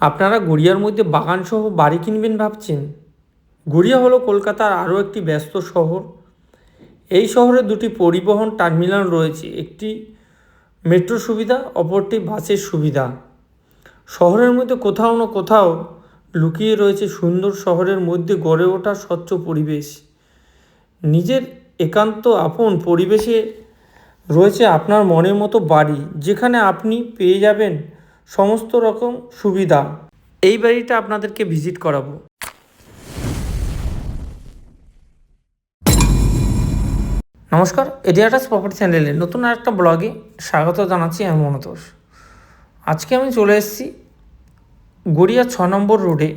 আপনারা গড়িয়ার মধ্যে বাগানসহ বাড়ি কিনবেন ভাবছেন? গড়িয়া হলো কলকাতার আরও একটি ব্যস্ত শহর। এই শহরে দুটি পরিবহন টার্মিনাল রয়েছে। একটি মেট্রো সুবিধা, অপরটি বাসের সুবিধা। শহরের মধ্যে কোথাও না কোথাও লুকিয়ে রয়েছে সুন্দর শহরের মধ্যে গড়ে ওঠা স্বচ্ছ পরিবেশ। নিজের একান্ত আপন পরিবেশে রয়েছে আপনার মনের মতো বাড়ি, যেখানে আপনি পেয়ে যাবেন সমস্ত রকম সুবিধা। এই বাড়িটা আপনাদেরকে ভিজিট করাবো। নমস্কার এডিয়াটাস প্রপার্টি চ্যানেলে নতুন একটা ব্লগে স্বাগত জানাচ্ছি আমি মনতোষ। আজকে আমি চলে এসেছি গড়িয়া ছ নম্বর রোডে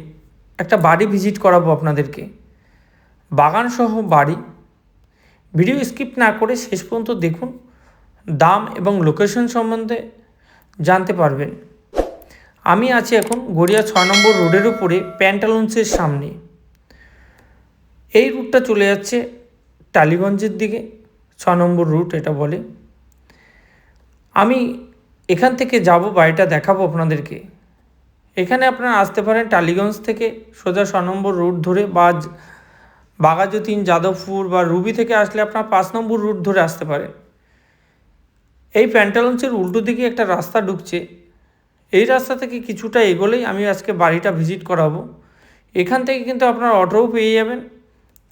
একটা বাড়ি ভিজিট করাবো আপনাদেরকে। বাগানসহ বাড়ি। ভিডিও স্কিপ না করে শেষ পর্যন্ত দেখুন, দাম এবং লোকেশন সম্বন্ধে জানতে পারবেন। আমি আছি এখন গড়িয়া ছ নম্বর রোডের উপরে প্যান্টালুন্সের সামনে। এই রুটটা চলে যাচ্ছে টালিগঞ্জের দিকে, ছ নম্বর রুট এটা বলে। আমি এখান থেকে যাব, বাড়িটা দেখাবো আপনাদেরকে। এখানে আপনারা আসতে পারেন টালিগঞ্জ থেকে সোজা ছ নম্বর রুট ধরে বা বাঘাযতীন, যাদবপুর বা রুবি থেকে আসলে আপনার পাঁচ নম্বর রুট ধরে আসতে পারেন। এই প্যান্টালন্সের উল্টো দিকে একটা রাস্তা ঢুকছে এই রাস্তা থেকে কিছুটা এগোলেই আমি আজকে বাড়িটা ভিজিট করাবো। এখান থেকে কিন্তু আপনার অটোও পেয়ে যাবেন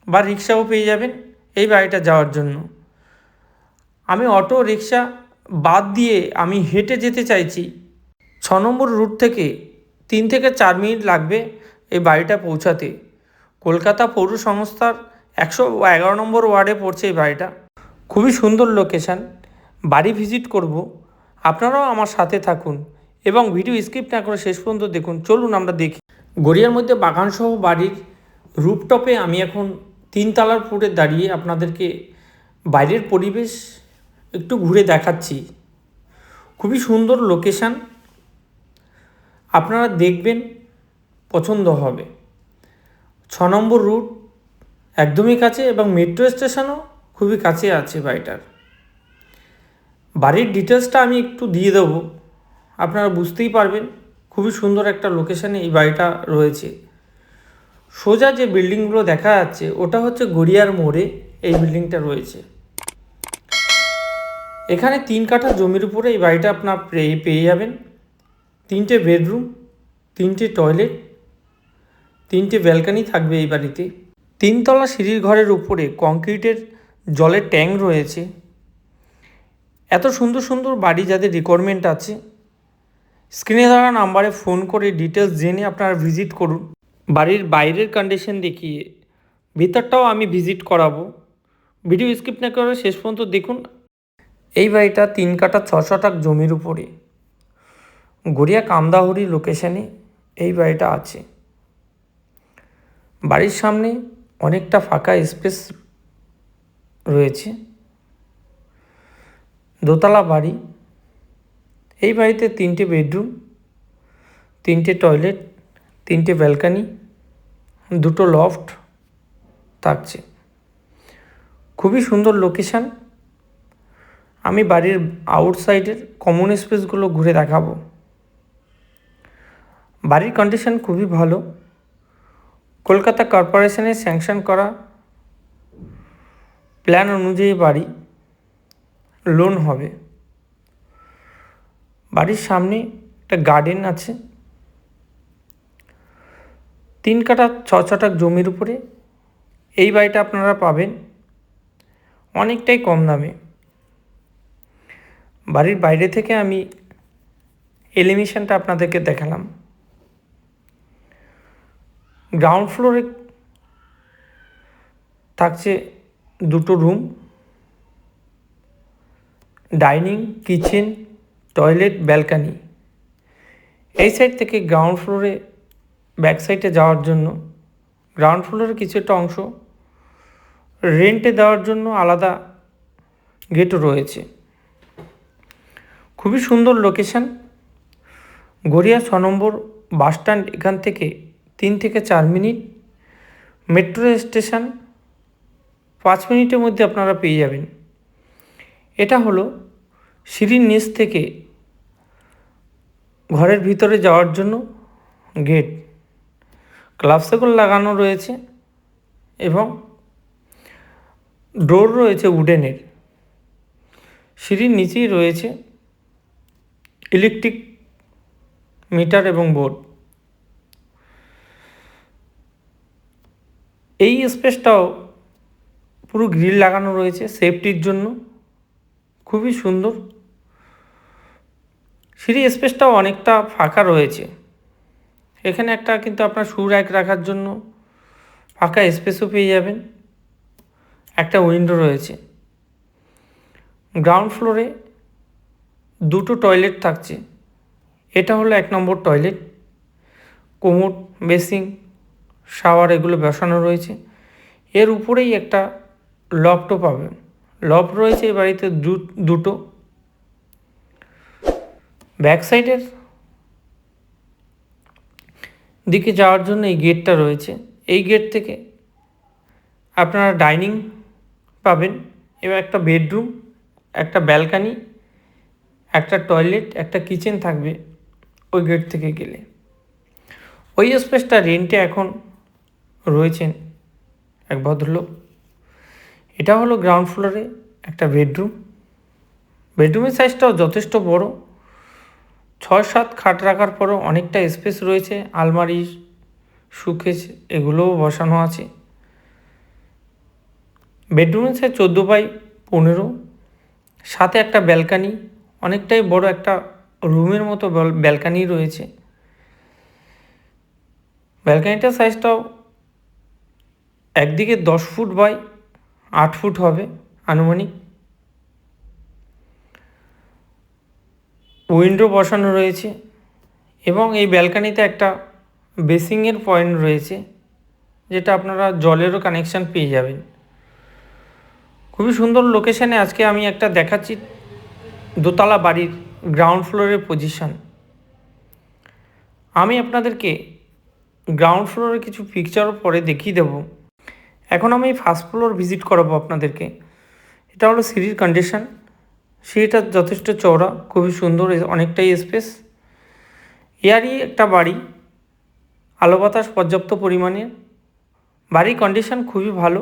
বা রিক্সাও পেয়ে যাবেন এই বাড়িটা যাওয়ার জন্য। আমি অটো, রিক্সা বাদ দিয়ে আমি হেঁটে যেতে চাইছি। ছ নম্বর রুট থেকে তিন থেকে চার মিনিট লাগবে এই বাড়িটা পৌঁছাতে। কলকাতা পৌর সংস্থার একশো এগারো নম্বর ওয়ার্ডে পড়ছে এই বাড়িটা। খুবই সুন্দর লোকেশান। বাড়ি ভিজিট করব। আপনারাও আমার সাথে থাকুন। এবং ভিডিও স্কিপ না করে শেষ পর্যন্ত দেখুন। চলুন আমরা দেখি। গড়িয়ার মধ্যে বাগানসহ বাড়ির রুপটপে আমি এখন তিনতলার ফুটে দাঁড়িয়ে আপনাদেরকে বাইরের পরিবেশ একটু ঘুরে দেখাচ্ছি। খুবই সুন্দর লোকেশান। আপনারা দেখবেন পছন্দ হবে। ছ নম্বর রুট একদমই কাছে এবং মেট্রো স্টেশনও খুবই কাছে আছে বাড়িটার। বাড়ির ডিটেলসটা আমি একটু দিয়ে দেবো। আপনারা বুঝতেই পারবেন খুবই সুন্দর একটা লোকেশানে এই বাড়িটা রয়েছে। সোজা যে বিল্ডিংগুলো দেখা যাচ্ছে, ওটা হচ্ছে গড়িয়ার মোড়ে এই বিল্ডিংটা রয়েছে। এখানে তিন কাঠা জমির উপরে এই বাড়িটা আপনার পেয়ে পেয়ে যাবেন। তিনটে বেডরুম তিনটে টয়লেট তিনটে ব্যালকানি থাকবে এই বাড়িতে। তিনতলা সিঁড়ির ঘরের উপরে কংক্রিটের জলের ট্যাঙ্ক রয়েছে। এত সুন্দর সুন্দর বাড়ি যাদের রিকোয়ারমেন্ট আছে স্ক্রিনে দেওয়া নাম্বারে ফোন করে ডিটেলস জেনে আপনারা ভিজিট করুন। বাড়ির বাইরের কন্ডিশন দেখিয়ে ভিতরটাও আমি ভিজিট করাবো। ভিডিও স্কিপ না করে শেষ পর্যন্ত দেখুন। এই বাড়িটা তিন কাটা ছ শতাক জমির উপরে। গড়িয়া কামদাহরি লোকেশানে এই বাড়িটা আছে। বাড়ির সামনে অনেকটা ফাঁকা স্পেস রয়েছে। দোতলা বাড়ি এই বাড়িতে তিনটে বেডরুম, তিনটে টয়লেট, তিনটে ব্যালকানি, দুটো লফট থাকছে। খুবই সুন্দর লোকেশান। আমি বাড়ির আউটসাইডের কমন স্পেসগুলো ঘুরে দেখাবো। বাড়ির কন্ডিশন খুবই ভালো। কলকাতা কর্পোরেশনের স্যাংশন করা প্ল্যান অনুযায়ী বাড়ি, লোন হবে। বাড়ির সামনে একটা গার্ডেন আছে। তিন কাটা ছ ছটাক জমির উপরে। এই বাড়িটা আপনারা পাবেন অনেকটাই কম দামে। বাড়ির বাইরে থেকে আমি এলিমিশনটা আপনাদেরকে দেখালাম। গ্রাউন্ড ফ্লোরে থাকছে দুটো room dining kitchen toilet, balcony. এই সাইড থেকে গ্রাউন্ড ফ্লোরে ব্যাক সাইডে যাওয়ার জন্য গ্রাউন্ড ফ্লোরের কিছু একটা অংশ রেন্টে দেওয়ার জন্য আলাদা গেটও রয়েছে। খুবই সুন্দর লোকেশান গড়িয়া ছ নম্বর বাস স্ট্যান্ড এখান থেকে তিন থেকে চার মিনিট। মেট্রো স্টেশন পাঁচ মিনিটের মধ্যে আপনারা পেয়ে যাবেন। এটা হলো সিঁড়ির নিচ থেকে ঘরের ভিতরে যাওয়ার জন্য গেট ক্লাবসেগুলো লাগানো রয়েছে এবং ডোর রয়েছে উডেনের সিঁড়ির নিচেই রয়েছে ইলেকট্রিক মিটার এবং বোর্ড এই স্পেসটাও পুরো গ্রিল লাগানো রয়েছে সেফটির জন্য। খুবই সুন্দর। সিঁড়ি স্পেসটাও অনেকটা ফাঁকা রয়েছে। এখানে একটা কিন্তু আপনার শু র্যাক রাখার জন্য ফাঁকা স্পেসও পেয়ে যাবেন। একটা উইন্ডো রয়েছে। গ্রাউন্ড ফ্লোরে দুটো টয়লেট থাকছে। এটা হলো এক নম্বর টয়লেট কোমোড বেসিং শাওয়ার এগুলো বসানো রয়েছে। এর উপরেই একটা লফটও পাবেন। লফট রয়েছে এই বাড়িতে দুটো। ব্যাক সাইডের দিকে যাওয়ার জন্য এই গেটটা রয়েছে। এই গেট থেকে আপনারা ডাইনিং পাবেন এবং একটা বেডরুম, একটা ব্যালকানি, একটা টয়লেট, একটা কিচেন থাকবে ওই গেট থেকে গেলে। ওই স্পেসটা রেন্টে এখন রয়েছেন এক ভদ্রলোক। এটা হলো গ্রাউন্ড ফ্লোরে একটা বেডরুম। বেডরুমের সাইজটাও যথেষ্ট বড়। ছয় সাত খাট রাখার পরও অনেকটা স্পেস রয়েছে, আলমারি সুকেজ এগুলোও বসানো আছে। বেডরুমের সাইজ চোদ্দ বাই পনেরো, সাথে একটা ব্যালকানি অনেকটাই বড় একটা রুমের মতো ব্যালকানি রয়েছে। ব্যালকানিটার সাইজটাও একদিকে দশ ফুট বাই আট ফুট হবে আনুমানিক। উইন্ডো বসানো রয়েছে এবং এই ব্যালকানিতে একটা বেসিংয়ের পয়েন্ট রয়েছে যেটা আপনারা জলেরও কানেকশান পেয়ে যাবেন। খুবই সুন্দর লোকেশানে আজকে আমি একটা দেখাচ্ছি দোতলা বাড়ির গ্রাউন্ড ফ্লোরের পজিশান। আমি আপনাদেরকে গ্রাউন্ড ফ্লোরের কিছু পিকচার পরে দেখিয়ে দেব। এখন আমি ফার্স্ট ফ্লোর ভিজিট করাবো আপনাদেরকে। এটা হলো সিঁড়ির কন্ডিশান সিঁড়িটা যথেষ্ট চওড়া, খুবই সুন্দর অনেকটাই স্পেস এয়ারই একটা বাড়ি, আলো বাতাস পর্যাপ্ত পরিমাণে, বাড়ির কন্ডিশন খুবই ভালো।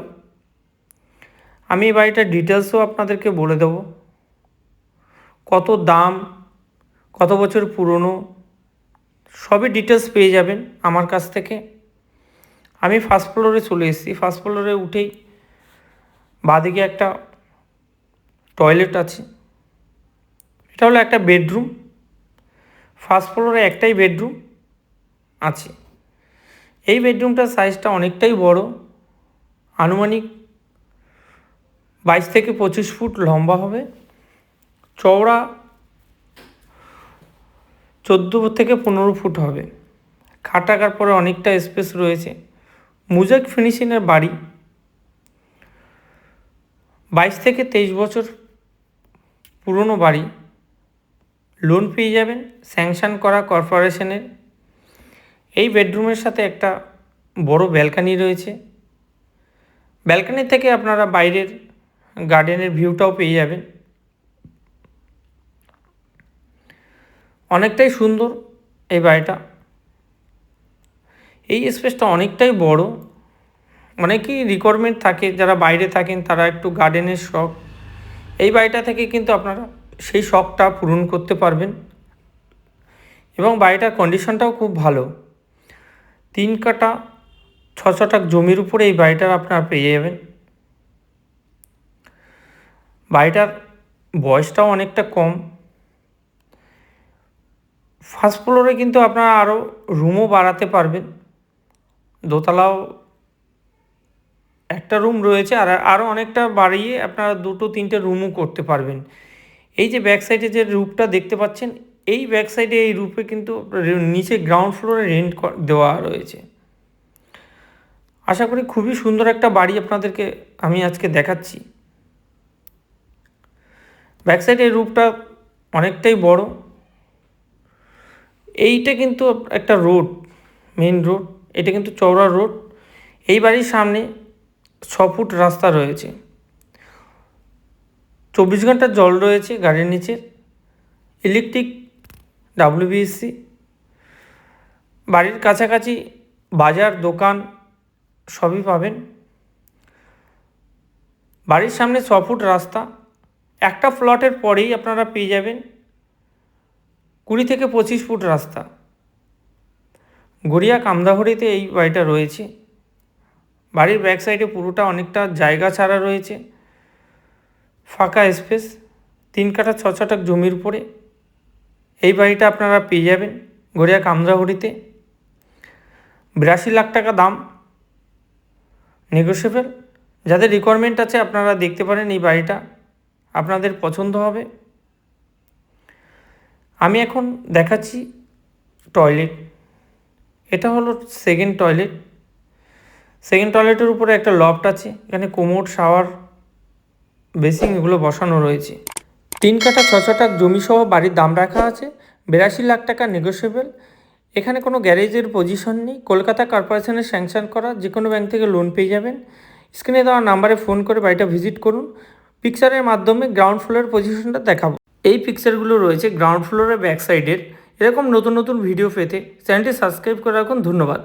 আমি এই বাড়িটার ডিটেলসও আপনাদেরকে বলে দেব। কত দাম, কত বছর পুরনো, সবই ডিটেলস পেয়ে যাবেন আমার কাছ থেকে। আমি ফার্স্ট ফ্লোরে চলে এসেছি। ফার্স্ট ফ্লোরে উঠেই বাদিকে একটা টয়লেট আছে। এটা হলো একটা বেডরুম। ফার্স্ট ফ্লোরে একটাই বেডরুম আছে। এই বেডরুমটার সাইজটা অনেকটাই বড়। আনুমানিক বাইশ থেকে পঁচিশ ফুট লম্বা হবে। চওড়া চোদ্দ থেকে পনেরো ফুট হবে। খাটাকার পরে অনেকটা স্পেস রয়েছে। মুজাক ফিনিশিংয়ের বাড়ি। বাইশ থেকে তেইশ বছর পুরনো বাড়ি। লোন পেয়ে যাবেন স্যাংশন করা কর্পোরেশনের এই বেডরুমের সাথে একটা বড় ব্যালকানি রয়েছে। ব্যালকানি থেকে আপনারা বাইরের গার্ডেনের ভিউটাও পেয়ে যাবেন। অনেকটাই সুন্দর এই বাড়িটা। এই স্পেসটা অনেকটাই বড়। অনেকেই রিকোয়ারমেন্ট থাকে, যারা বাইরে থাকেন তারা একটু গার্ডেনের শখ। এই বাড়িটা থেকে কিন্তু আপনারা সেই শখটা পূরণ করতে পারবেন। এবং বাড়িটার কন্ডিশনটাও খুব ভালো। তিন কাটা, ছ ছটাক জমির উপরে এই বাড়িটার আপনারা পেয়ে যাবেন। বাড়িটার বয়সটাও অনেকটা কম। ফার্স্ট ফ্লোরে কিন্তু আপনারা আরও রুমও বাড়াতে পারবেন। দোতলাও একটা রুম রয়েছে আর আরও অনেকটা বাড়িয়ে আপনারা দুটো, তিনটে রুমও করতে পারবেন। এই যে ব্যাক সাইডে যে রুপটা দেখতে পাচ্ছেন, এই ব্যাক সাইডে এই রুপে কিন্তু নিচে গ্রাউন্ড ফ্লোরে রেন্ট দেওয়া রয়েছে। আশা করি খুবই সুন্দর একটা বাড়ি আপনাদেরকে আমি আজকে দেখাচ্ছি। ব্যাক সাইডে রুপটা অনেকটাই বড়। এইটা কিন্তু একটা রোড মেন রোড এটা কিন্তু চওড়া রোড এই বাড়ির সামনে ছ ফুট রাস্তা রয়েছে। চব্বিশ ঘণ্টা জল রয়েছে গাড়ির নিচে ইলেকট্রিক ডাব্লিউবিএসসি বাড়ির কাছাকাছি বাজার, দোকান সবই পাবেন। বাড়ির সামনে ছ ফুট রাস্তা, একটা প্লটের পরেই আপনারা পেয়ে যাবেন কুড়ি থেকে পঁচিশ ফুট রাস্তা। গড়িয়া কামদাহরিতে এই বাড়িটা রয়েছে। বাড়ির ব্যাক সাইডে পুরোটা অনেকটা জায়গা ছাড়া রয়েছে। ফাঁকা স্পেস, তিন কাঠা ছ ছটাক জমির উপরে। এই বাড়িটা আপনারা পেয়ে যাবেন গড়িয়া কামদাহরিতে বিরাশি লাখ টাকা দাম। নেগোসিয়েবল। যাদের রিকোয়ারমেন্ট আছে আপনারা দেখতে পারেন এই বাড়িটা। আপনাদের পছন্দ হবে। আমি এখন দেখাচ্ছি টয়লেট এটা হলো সেকেন্ড টয়লেট সেকেন্ড টয়লেটের উপরে একটা লফট আছে। এখানে কোমোড শাওয়ার বেসিং এগুলো বসানো রয়েছে। তিন কাঠা ছ ছটাক জমি সহ বাড়ির দাম রাখা আছে, বিরাশি লাখ টাকা নেগোসিয়েবল এখানে কোনো গ্যারেজের পজিশন নেই, কলকাতা কর্পোরেশনের স্যাংশন করা যে কোনো ব্যাংক থেকে লোন পেয়ে যাবেন। স্ক্রিনে দেওয়া নাম্বারে ফোন করে বাড়িটা ভিজিট করুন। পিকচারের মাধ্যমে গ্রাউন্ড ফ্লোরের পজিশনটা দেখাবো। এই পিকচারগুলো রয়েছে গ্রাউন্ড ফ্লোরের ব্যাক সাইডের এরকম নতুন নতুন ভিডিও পেতে চ্যানেলটি সাবস্ক্রাইব করে রাখুন, ধন্যবাদ।